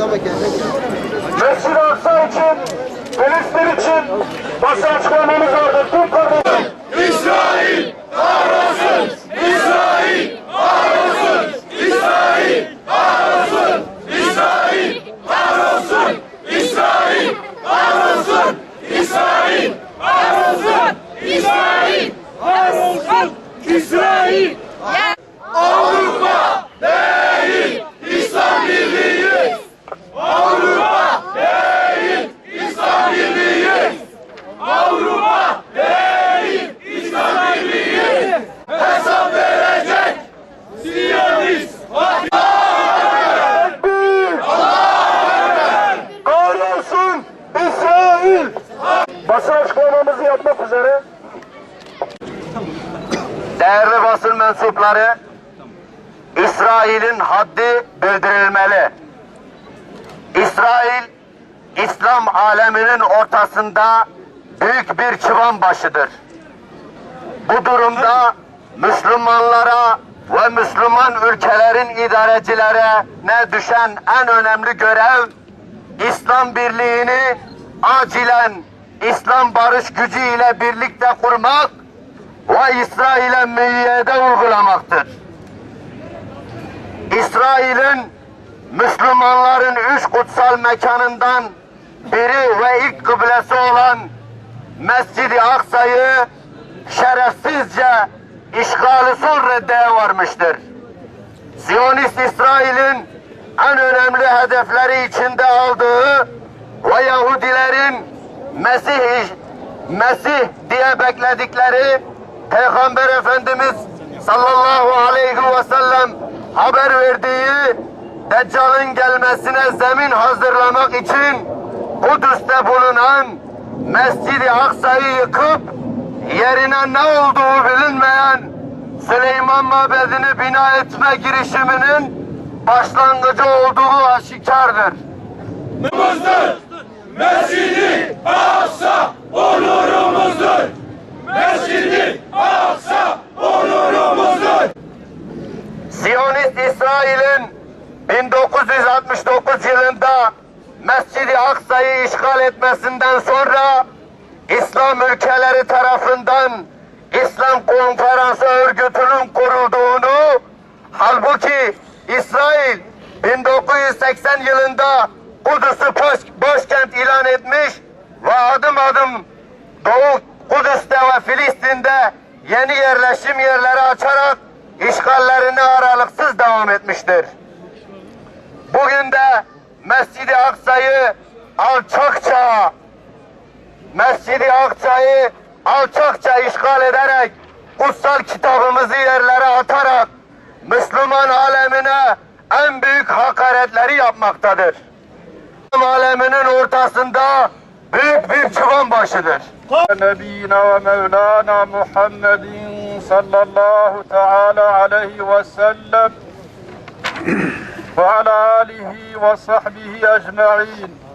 Mescid-i Aksa için, Filistin için basın açıklamamız vardır. Tüm kardeşler. İsrail kahrolsun! İsrail kahrolsun! İsrail kahrolsun! İsrail kahrolsun! İsrail kahrolsun! İsrail kahrolsun! İsrail Değerli basın mensupları, İsrail'in haddi bildirilmeli. İsrail, İslam aleminin ortasında büyük bir çıban başıdır. Bu durumda Müslümanlara ve Müslüman ülkelerin idarecilere ne düşen en önemli görev İslam birliğini acilen İslam barış gücü ile birlikte kurmak ve İsrail'e müeyyide uygulamaktır. İsrail'in Müslümanların üç kutsal mekanından biri ve ilk kıblesi olan Mescid-i Aksa'yı şerefsizce işgali son reddeye varmıştır. Siyonist İsrail'in en önemli hedefleri içinde aldığı ve Yahudilerin Mesih, Mesih diye bekledikleri Peygamber Efendimiz sallallahu aleyhi ve sellem haber verdiği Deccal'ın gelmesine zemin hazırlamak için Kudüs'te bulunan Mescid-i Aksa'yı yıkıp yerine ne olduğu bilinmeyen Süleyman Mabedi'ni bina etme girişiminin başlangıcı olduğu aşikardır. Onurumuzdur. Mescid-i Aksa onurumuzdur. Mescid-i Aksa onurumuzdur. Siyonist İsrail'in 1969 yılında Mescid-i Aksa'yı işgal etmesinden sonra İslam ülkeleri tarafından İslam Konferansı örgütünün kurulduğunu halbuki İsrail 1980 yılında Kudüs'ü baş- başkent ilan etmiş ve adım adım Doğu Kudüs'te ve Filistin'de yeni yerleşim yerleri açarak işgallerini aralıksız devam etmiştir. Bugün de Mescid-i Aksa'yı alçakça Mescid-i Aksa'yı alçakça işgal ederek kutsal kitabımızı yerlere atarak Müslüman alemine en büyük hakaretleri yapmaktadır. Müslüman aleminin ortasında büyük bir çıban başıdır. Nebiyina ve Mevlana Muhammedin صلى الله تعالى عليه وسلم وعلى آله وصحبه أجمعين.